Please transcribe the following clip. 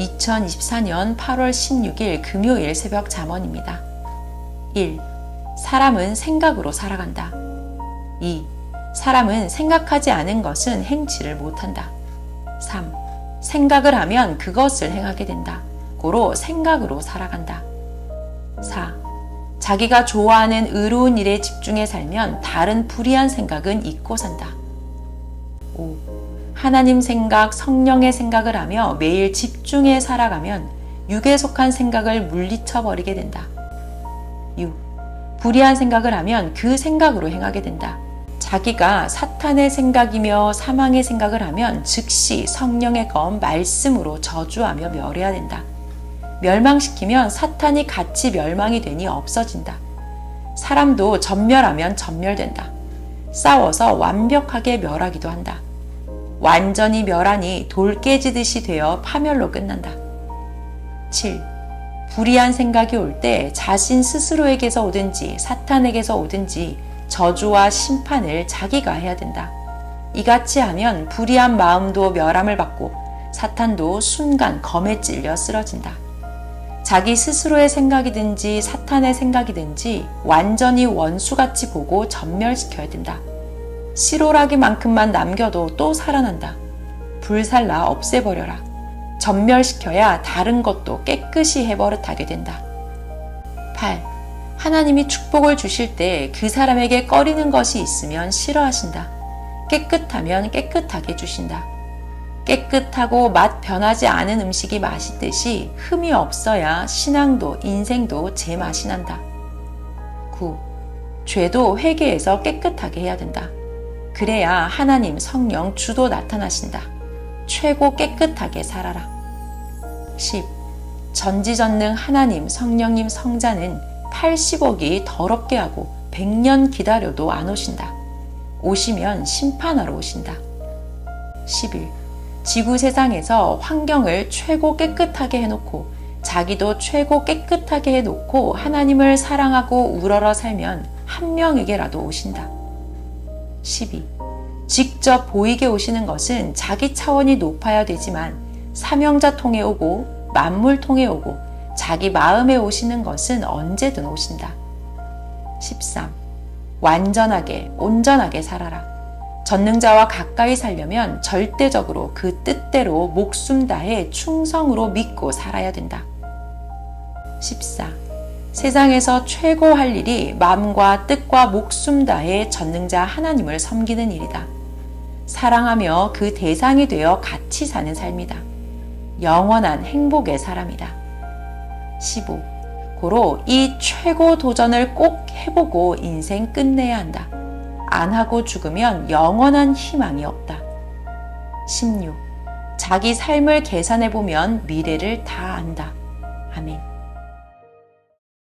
2024년 8월 16일 금요일 새벽 잠언입니다. 1. 사람은 생각으로 살아간다. 2. 사람은 생각하지 않은 것은 행치를 못한다. 3. 생각을 하면 그것을 행하게 된다. 고로 생각으로 살아간다. 4. 자기가 좋아하는 의로운 일에 집중해 살면 다른 불의한 생각은 잊고 산다. 5. 하나님 생각, 성령의 생각을 하며 매일 집중해 살아가면 육에 속한 생각을 물리쳐 버리게 된다. 6. 불의한 생각을 하면 그 생각으로 행하게 된다. 자기가 사탄의 생각이며 사망의 생각을 하면 즉시 성령의 검 말씀으로 저주하며 멸해야 된다. 멸망시키면 사탄이 같이 멸망이 되니 없어진다. 사람도 전멸하면 전멸된다. 싸워서 완벽하게 멸하기도 한다. 완전히 멸하니 돌 깨지듯이 되어 파멸로 끝난다. 7. 불의한 생각이 올 때 자신 스스로에게서 오든지 사탄에게서 오든지 저주와 심판을 자기가 해야 된다. 이같이 하면 불의한 마음도 멸함을 받고 사탄도 순간 검에 찔려 쓰러진다. 자기 스스로의 생각이든지 사탄의 생각이든지 완전히 원수같이 보고 전멸시켜야 된다. 씨로라기만큼만 남겨도 또 살아난다. 불살라 없애버려라. 전멸시켜야 다른 것도 깨끗이 해버릇하게 된다. 8. 하나님이 축복을 주실 때 그 사람에게 꺼리는 것이 있으면 싫어하신다. 깨끗하면 깨끗하게 주신다. 깨끗하고 맛 변하지 않은 음식이 맛있듯이 흠이 없어야 신앙도 인생도 제맛이 난다. 9. 죄도 회개해서 깨끗하게 해야 된다. 그래야 하나님 성령 주도 나타나신다. 최고 깨끗하게 살아라. 10. 전지전능 하나님 성령님 성자는 80억이 더럽게 하고 100년 기다려도 안 오신다. 오시면 심판하러 오신다. 11. 지구 세상에서 환경을 최고 깨끗하게 해놓고 자기도 최고 깨끗하게 해놓고 하나님을 사랑하고 우러러 살면 한 명에게라도 오신다. 12. 직접 보이게 오시는 것은 자기 차원이 높아야 되지만 사명자 통해 오고 만물 통해 오고 자기 마음에 오시는 것은 언제든 오신다. 13. 완전하게, 온전하게 살아라. 전능자와 가까이 살려면 절대적으로 그 뜻대로 목숨 다해 충성으로 믿고 살아야 된다. 14. 세상에서 최고 할 일이 마음과 뜻과 목숨 다해 전능자 하나님을 섬기는 일이다. 사랑하며 그 대상이 되어 같이 사는 삶이다. 영원한 행복의 사람이다. 15. 고로 이 최고 도전을 꼭 해보고 인생 끝내야 한다. 안 하고 죽으면 영원한 희망이 없다. 16. 자기 삶을 계산해 보면 미래를 다 안다. 아멘.